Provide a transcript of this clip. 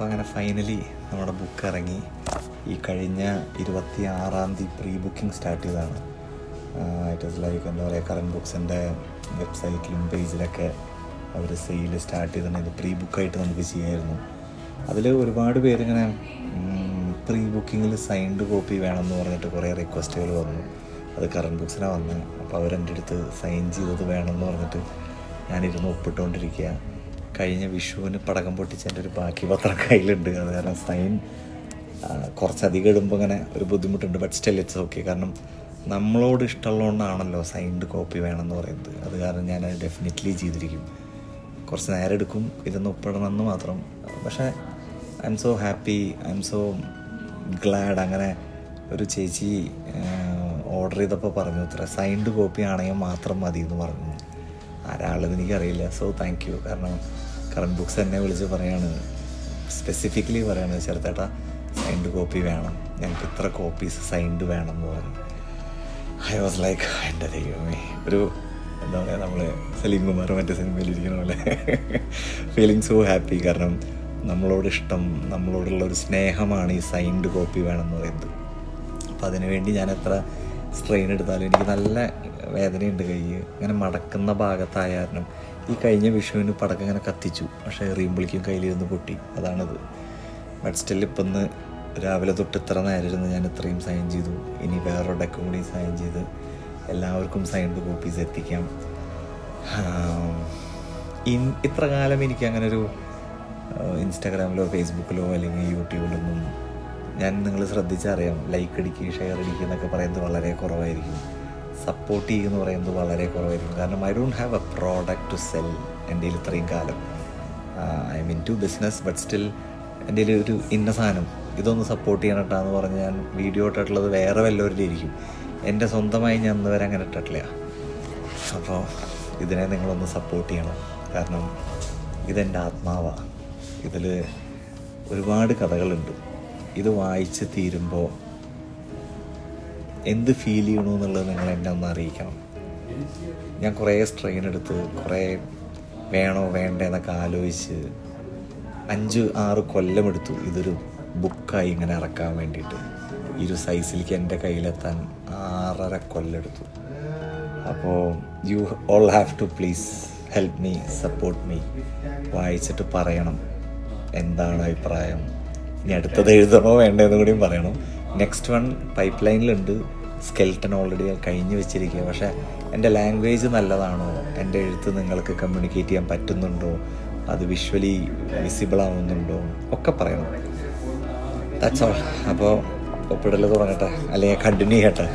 Finally നമ്മുടെ book ഇറങ്ങി. ഈ കഴിഞ്ഞ ഇരുപത്തി ആറാം തീയതി പ്രീ ബുക്കിംഗ് സ്റ്റാർട്ട് ചെയ്തതാണ് ഇറ്റ് ഈസ് ലൈക്ക് എന്താ പറയുക കറണ്ട് ബുക്സിന്റെ വെബ്സൈറ്റിലും പേജിലൊക്കെ അവർ സെയിൽ സ്റ്റാർട്ട് ചെയ്തിട്ടുണ്ട് ഇത് പ്രീ ബുക്കായിട്ട് നമുക്ക് ചെയ്യായിരുന്നു. അതിൽ ഒരുപാട് പേരിങ്ങനെ പ്രീ ബുക്കിങ്ങിൽ സൈൻഡ് കോപ്പി വേണമെന്ന് പറഞ്ഞിട്ട് കുറേ റിക്വസ്റ്റുകൾ വന്നു. അത് കറണ്ട് ബുക്സിനാണ് വന്നത് അപ്പോൾ അവരെന്റെ അടുത്ത് സൈൻ ചെയ്തത് വേണമെന്ന് പറഞ്ഞിട്ട് ഞാനിരുന്ന് ഒപ്പിട്ടുകൊണ്ടിരിക്കുക കഴിഞ്ഞ വിഷുവിന് പടക്കം പൊട്ടിച്ചതിന്റെ ഒരു ബാക്കി പത്രം കയ്യിലുണ്ട്. അത് കാരണം സൈൻ കുറച്ചധികം ഇടുമ്പോൾ ഇങ്ങനെ ഒരു ബുദ്ധിമുട്ടുണ്ട്. ബട്ട് സ്റ്റിൽ ഇറ്റ്സ് ഓക്കെ കാരണം നമ്മളോട് ഇഷ്ടമുള്ളതുകൊണ്ടാണല്ലോ സൈൻഡ് കോപ്പി വേണമെന്ന് പറയുന്നത്. അത് കാരണം ഞാൻ അത് ഡെഫിനറ്റ്ലി ചെയ്തിരിക്കും. കുറച്ച് നേരം എടുക്കും ഇതൊന്ന് ഒപ്പിടണമെന്ന് മാത്രം. പക്ഷേ I'm so happy I'm so glad അങ്ങനെ ഒരു ചേച്ചി ഓർഡർ ചെയ്തപ്പോൾ പറഞ്ഞു ഇത്ര സൈൻഡ് കോപ്പി ആണെങ്കിൽ മാത്രം മതി എന്ന് പറഞ്ഞു. ആരാളെന്ന് എനിക്കറിയില്ല. സോ താങ്ക് യു കാരണം കറണ്ട് ബുക്സ് എന്നെ വിളിച്ച് പറയാണ്. സ്പെസിഫിക്കലി പറയാണ് ചെറുത്തേട്ടാ സൈൻഡ് കോപ്പി വേണം. ഞങ്ങൾക്ക് ഇത്ര കോപ്പീസ് സൈൻഡ് വേണം എന്ന് പറഞ്ഞു. ഐ വാസ് ലൈക്ക് എന്റെ ദൈവമേ. ഒരു എന്താ പറയുക നമ്മൾ സലീം കുമാർ മറ്റേ സിനിമയിൽ ഇരിക്കുന്ന പോലെ ഫീലിംഗ് സോ ഹാപ്പി കാരണം നമ്മളോട് ഇഷ്ടം നമ്മളോടുള്ള ഒരു സ്നേഹമാണ് ഈ സൈൻഡ് കോപ്പി വേണമെന്ന് പറയുന്നത്. അപ്പം അതിനുവേണ്ടി ഞാൻ എത്ര സ്ട്രെയിൻ എടുത്താലും എനിക്ക് നല്ല വേദനയുണ്ട് കൈ ഇങ്ങനെ മടക്കുന്ന ഭാഗത്തായ കാരണം ഈ കഴിഞ്ഞ വിഷുവിന് പടക്കം ഇങ്ങനെ കത്തിച്ചു. പക്ഷേ എറിയുമ്പോഴേക്കും കയ്യിലിരുന്ന് പൊട്ടി. അതാണത്. ബട്ട് സ്റ്റിൽ ഇപ്പം ഇന്ന് രാവിലെ തൊട്ട് ഇത്ര നേരം ഇരുന്ന് ഞാൻ ഇത്രയും സൈൻ ചെയ്തു. ഇനി വേറൊരു ഡെക്കും കൂടി സൈൻ ചെയ്ത് എല്ലാവർക്കും സൈൻഡ് കോപ്പീസ് എത്തിക്കാം. ഇൻ- ഇത്ര കാലം എനിക്ക് അങ്ങനെ ഒരു ഇൻസ്റ്റാഗ്രാമിലോ ഫേസ്ബുക്കിലോ അല്ലെങ്കിൽ യൂട്യൂബിലൊന്നും ഞാൻ നിങ്ങൾ ശ്രദ്ധിച്ചറിയാം. ലൈക്ക് അടിക്കുക ഷെയർ അടിക്കുക എന്നൊക്കെ പറയുന്നത് വളരെ കുറവായിരിക്കും. സപ്പോർട്ട് ചെയ്യുമെന്ന് പറയുന്നത് വളരെ കുറവായിരിക്കും. കാരണം I don't have a product to sell എന്റെ കയ്യിൽ ഇത്രയും കാലം. I mean to business but still എന്റെ കയ്യിൽ ഒരു ഇന്ന സാധനം. ഇതൊന്ന് സപ്പോർട്ട് ചെയ്യണം കേട്ടോ എന്ന് പറഞ്ഞ് ഞാൻ വീഡിയോ ഇട്ടിട്ടുള്ളത് വേറെ വല്ലവരുടെ ഇരിക്കും. എന്റെ സ്വന്തമായി ഞാൻ ഇന്ന് വരെ അങ്ങനെ ഇട്ടിട്ടില്ല. അപ്പോൾ ഇതിനെ നിങ്ങളൊന്ന് സപ്പോർട്ട് ചെയ്യണം. കാരണം ഇതെന്റെ ആത്മാവാണ് ഇതിൽ ഒരുപാട് കഥകളുണ്ട്. ഇത് വായിച്ച് തീരുമ്പോൾ എന്ത് ഫീൽ ചെയ്യണു എന്നുള്ളത് നിങ്ങൾ എന്നെ ഒന്ന് അറിയിക്കണം. ഞാൻ കുറേ സ്ട്രെയിൻ എടുത്ത് കുറേ വേണോ വേണ്ട എന്നൊക്കെ ആലോചിച്ച് അഞ്ച് ആറ് കൊല്ലം എടുത്തു. ഇതൊരു ബുക്കായി ഇങ്ങനെ ഇറക്കാൻ വേണ്ടിയിട്ട്. ഈ ഒരു സൈസിലേക്ക് എന്റെ കയ്യിലെത്താൻ ആറര കൊല്ലെടുത്തു അപ്പോൾ you all have to please help me support me വായിച്ചിട്ട് പറയണം. എന്താണ് അഭിപ്രായം? ഇനി അടുത്തത് എഴുതണോ വേണ്ടതെന്ന് കൂടിയും പറയണം. നെക്സ്റ്റ് വൺ പൈപ്പ് ലൈനിലുണ്ട് സ്കെൽട്ടൺ ഓൾറെഡി കഴിഞ്ഞു വെച്ചിരിക്കുക പക്ഷേ എന്റെ ലാംഗ്വേജ് നല്ലതാണോ? എന്റെ എഴുത്ത് നിങ്ങൾക്ക് കമ്മ്യൂണിക്കേറ്റ് ചെയ്യാൻ പറ്റുന്നുണ്ടോ? അത് വിഷ്വലി വിസിബിൾ ആവുന്നുണ്ടോ? ഒക്കെ പറയണം. ദാറ്റ്സ് ഓൾ അപ്പോൾ ഒപ്പിടൽ തുടങ്ങട്ടെ. അല്ലെങ്കിൽ കണ്ടിന്യൂ ചെയ്യട്ടെ.